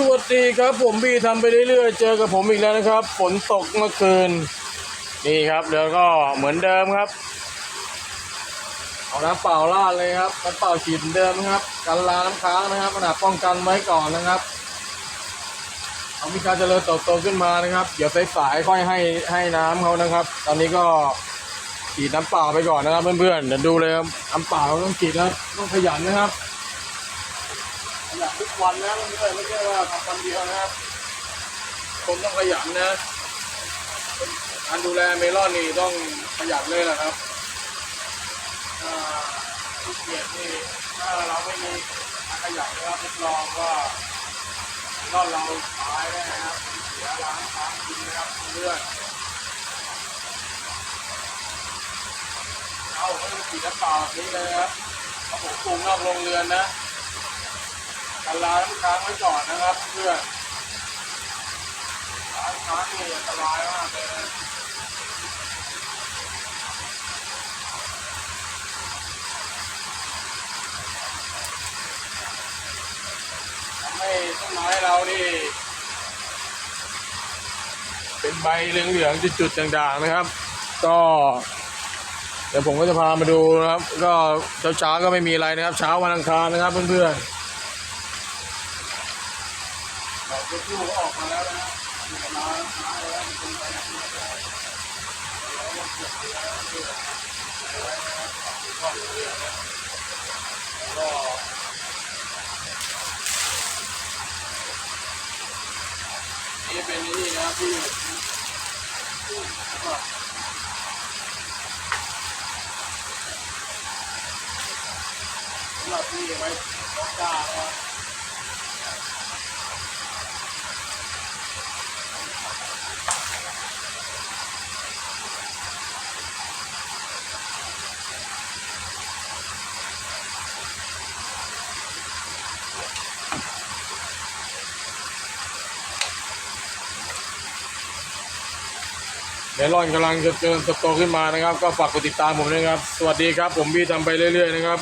สวัสดีครับ ผมบีทำไปเรื่อยๆ เจอกับผมอีกแล้วนะครับ ฝนตกเมื่อคืน นี่ครับเดี๋ยวก็เหมือนเดิมครับ เอาน้ำเปล่าราดเลยครับน้ำเปล่าฉีดเดิมนะครับกันลาน้ำค้างนะครับขนาดป้องกันไว้ก่อนนะครับเอามีการเจริญเติบโตขึ้นมานะครับ เดี๋ยวสายๆค่อยให้ให้น้ำเขานะครับ ตอนนี้ก็ฉีดน้ำเปล่าไปก่อนนะครับเพื่อนๆเดี๋ยวดูเลยครับน้ำเปล่าต้องฉีดนะครับต้องขยันนะครับ ขยันทุกวันนะเพื่อนๆไม่ใช่ว่าทำวันเดียวนะครับ คนต้องขยันนะการดูแลเมลอนนี่ต้องขยันเลยแหละครับถ้าขี้เกียจนี่ถ้าเราไม่มีการขยันนะครับรับรองว่าเมลอนเราตายแน่นะครับเสียล้างทางกินนะครับเพื่อนเอาไม่ต้องฉีดน้ำเปล่าแบบนี้เลยนะครับผมปรุงนอกโรงเรือนนะ กันลาน้ำค้างไว้ก่อนนะครับ เพื่อนล้างค้างนี่อันตรายมากเลยนะทำให้ต้นไม้เรานี่ เป็นใบเหลืองๆจุดๆด่างๆนะครับ ก็เดี๋ยวผมก็จะพามาดูนะครับ ก็เช้าๆก็ไม่มีอะไรนะครับ เช้าวันอังคารนะครับเพื่อนๆ ดอกลูกก็ออกมาแล้วนะอยู่กับน้ำน้ำแล้วมันเป็นไปอย่างนี้แล้วแล้วเกิดแล้วเกิดแล้วนะครับก็เรื่อยๆนะก็นี่เป็นนี่นะที่สำหรับที่ไว้จ้านะครับ เมลอนกำลังจะเจริญเติบโตขึ้นมานะครับ ก็ฝากกดติดตามผมด้วยนะครับ สวัสดีครับ ผมพี่ทำไปเรื่อย ๆ นะครับ